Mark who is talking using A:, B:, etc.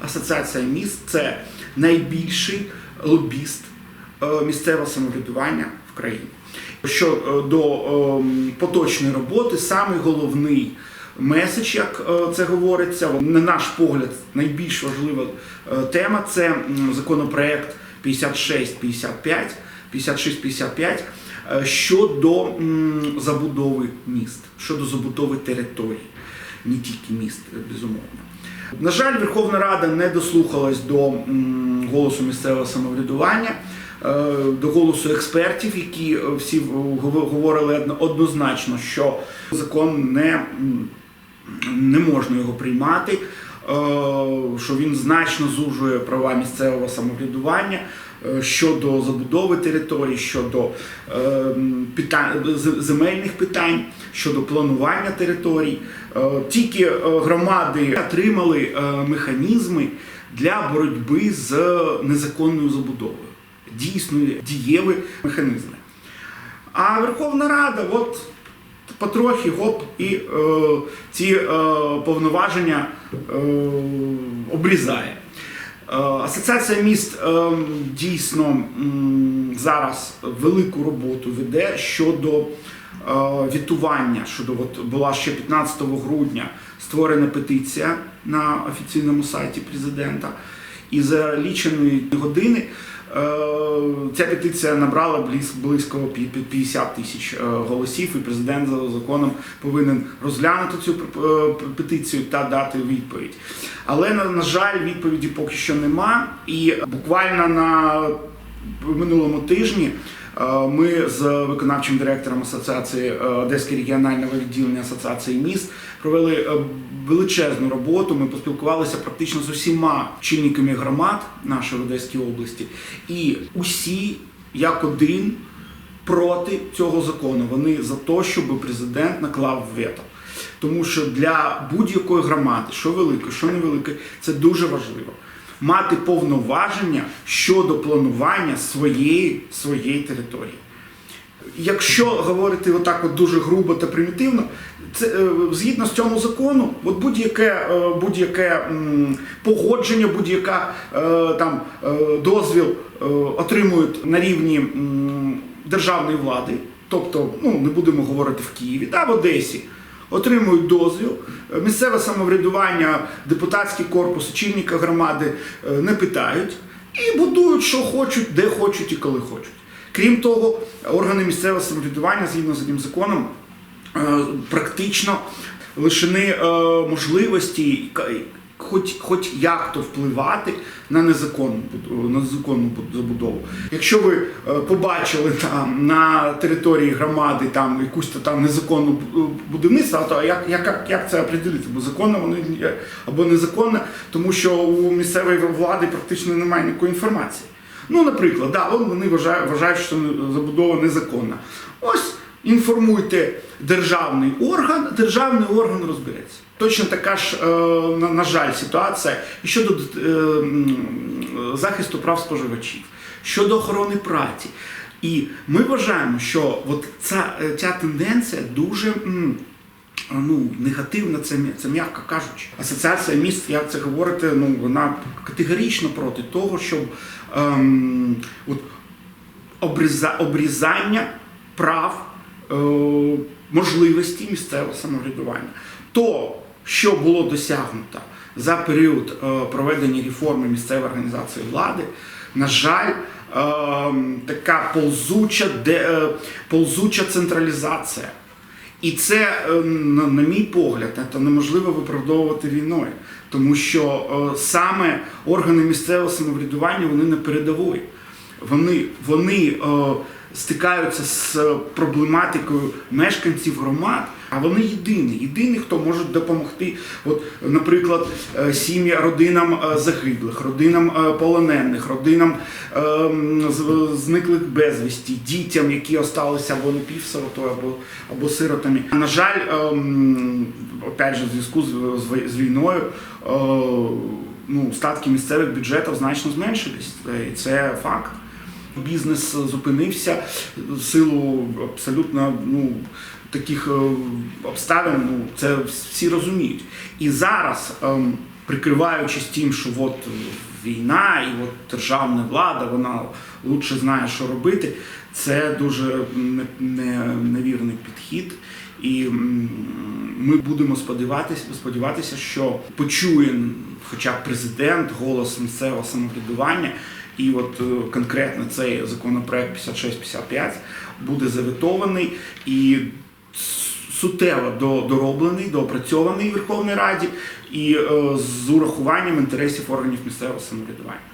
A: Асоціація міст це найбільший лобіст е, місцевого самоврядування в країні. Що е, е, поточної роботи, самий головний меседж, як це говориться, на наш погляд, найбільш важлива тема це законопроект 5655, 5655 е, щодо забудови міст, щодо забудови територій, не тільки міст, безумовно. На жаль, Верховна Рада не дослухалась до голосу місцевого самоврядування, е, до голосу експертів, які всі говорили однозначно, що закон не, не можна його приймати, е, що він значно зужує права місцевого самоврядування. Е, Щодо забудови територій, щодо е, питань, земельних питань, щодо планування територій, Е, тільки е, громади отримали механізми для боротьби з незаконною забудовою. Дійсно дієві механізми. А Верховна Рада, от потрохи гоп, і е, ці е, повноваження е, обрізає. Е, Асоціація міст е, дійсно зараз велику роботу веде щодо е, вітування. Щодо от була ще 15 грудня створена петиція на офіційному сайті президента, і за лічені години ця петиція набрала близь- близько пі- пі- 50 тисяч е, голосів, і президент за законом повинен розглянути цю е, петицію та дати відповідь. Але на жаль, відповіді поки що нема. І буквально на минулому тижні е, ми з виконавчим директором асоціації е, Одеського регіонального відділення асоціації міст провели е, величезну роботу. Ми поспілкувалися практично з усіма чинниками громад нашої Одеської області, і усі як один проти цього закону. Вони за те, щоб президент наклав вето. Тому що для будь-якої громади, що велике, що невелике, це дуже важливо. Мати повноваження щодо планування своєї, своєї території. Якщо говорити отак от дуже грубо та примітивно, це е, згідно з цьому закону, от будь-яке е, будь-яке погодження, будь-яка е, там дозвіл отримують на рівні державної влади, тобто, ну не будемо говорити в Києві, та в Одесі. Отримують дозвіл, Е, місцеве самоврядування, депутатський корпус, чільника громади е, не питають і будують, що хочуть, де хочуть і коли хочуть. Крім того, органи місцевого самоврядування згідно з цим законом е, практично лишені можливості хоч, хоч як то впливати на незаконну, на незаконну забудову. Якщо ви е, побачили там на території громади там якусь то там незаконну бу- будівництво, то як, як, як це определити? Бо законно воно є або незаконно, тому що у місцевої влади практично немає ніякої інформації. Ну, наприклад, да, вони вважають, вважають, що забудова незаконна. Ось інформуйте державний орган, державний орган розбереться. Точно така ж, е, на, жаль, ситуація щодо е, захисту прав споживачів, щодо охорони праці. І ми вважаємо, що от ця, е, ця тенденція дуже. ну, негативна, це, це м'яко кажучи. Асоціація міст, як це говорите, ну, вона категорично проти того, щоб ем, от, обріза, обрізання прав можливості місцевого самоврядування. То, що було досягнуто за період е, проведення реформи місцевої організації влади, на жаль, ем, така ползуча, е, ползуча централізація. І це, е, на, мій погляд, це неможливо виправдовувати війною, тому що е, саме органи місцевого самоврядування вони на передовій. Вони, вони е, стикаються з проблематикою мешканців громад, а вони єдині, єдині, хто може допомогти. От, наприклад, е, сім'ї родинам е, загиблих, родинам е, полонених, родинам е, зниклих безвісті, дітям, які осталися або напівсиротою, або, або сиротами. На жаль, е, опять же, в зв'язку з, з війною. е, Ну, статки місцевих бюджетів значно зменшились, Е, і це факт. Бізнес зупинився в силу абсолютно ну, таких е, обставин, ну, це всі розуміють. І зараз ем, прикриваючись тим, що от війна і от державна влада, вона лучше знає, що робити. Це дуже не- не- невірний підхід. І ми будемо сподіватися, сподіватися, що почує хоча б президент голос місцевого самоврядування. І от е, конкретно цей законопроект 5655 буде заветований і суттєво дороблений, доопрацьований в Верховній Раді і е, з урахуванням інтересів органів місцевого самоврядування.